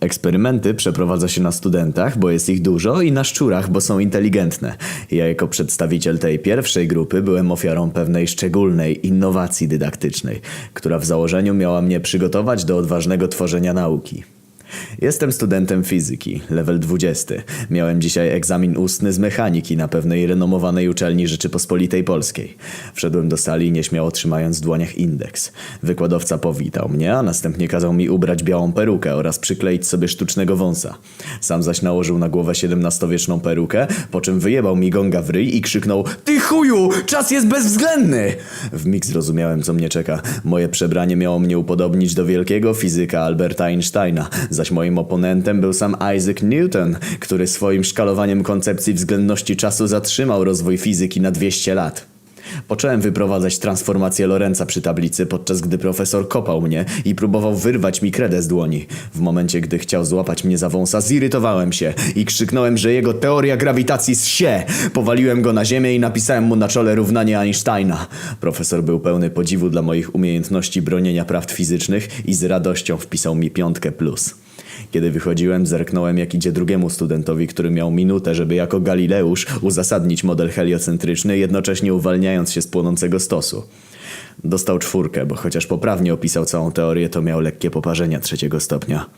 Eksperymenty przeprowadza się na studentach, bo jest ich dużo, i na szczurach, bo są inteligentne. Ja jako przedstawiciel tej pierwszej grupy byłem ofiarą pewnej szczególnej innowacji dydaktycznej, która w założeniu miała mnie przygotować do odważnego tworzenia nauki. Jestem studentem fizyki, level 20. Miałem dzisiaj egzamin ustny z mechaniki na pewnej renomowanej uczelni Rzeczypospolitej Polskiej. Wszedłem do sali nieśmiało trzymając w dłoniach indeks. Wykładowca powitał mnie, a następnie kazał mi ubrać białą perukę oraz przykleić sobie sztucznego wąsa. Sam zaś nałożył na głowę XVII-wieczną perukę, po czym wyjebał mi gonga w ryj i krzyknął Ty chuju, czas jest bezwzględny! W mig zrozumiałem, co mnie czeka. Moje przebranie miało mnie upodobnić do wielkiego fizyka Alberta Einsteina, zaś moim oponentem był sam Isaac Newton, który swoim szkalowaniem koncepcji względności czasu zatrzymał rozwój fizyki na 200 lat. Począłem wyprowadzać transformację Lorenza przy tablicy, podczas gdy profesor kopał mnie i próbował wyrwać mi kredę z dłoni. W momencie, gdy chciał złapać mnie za wąsa, zirytowałem się i krzyknąłem, że jego teoria grawitacji zsie. Powaliłem go na ziemię i napisałem mu na czole równanie Einsteina. Profesor był pełny podziwu dla moich umiejętności bronienia prawd fizycznych i z radością wpisał mi piątkę plus. Kiedy wychodziłem, zerknąłem jak idzie drugiemu studentowi, który miał minutę, żeby jako Galileusz uzasadnić model heliocentryczny, jednocześnie uwalniając się z płonącego stosu. Dostał czwórkę, bo chociaż poprawnie opisał całą teorię, to miał lekkie poparzenia trzeciego stopnia.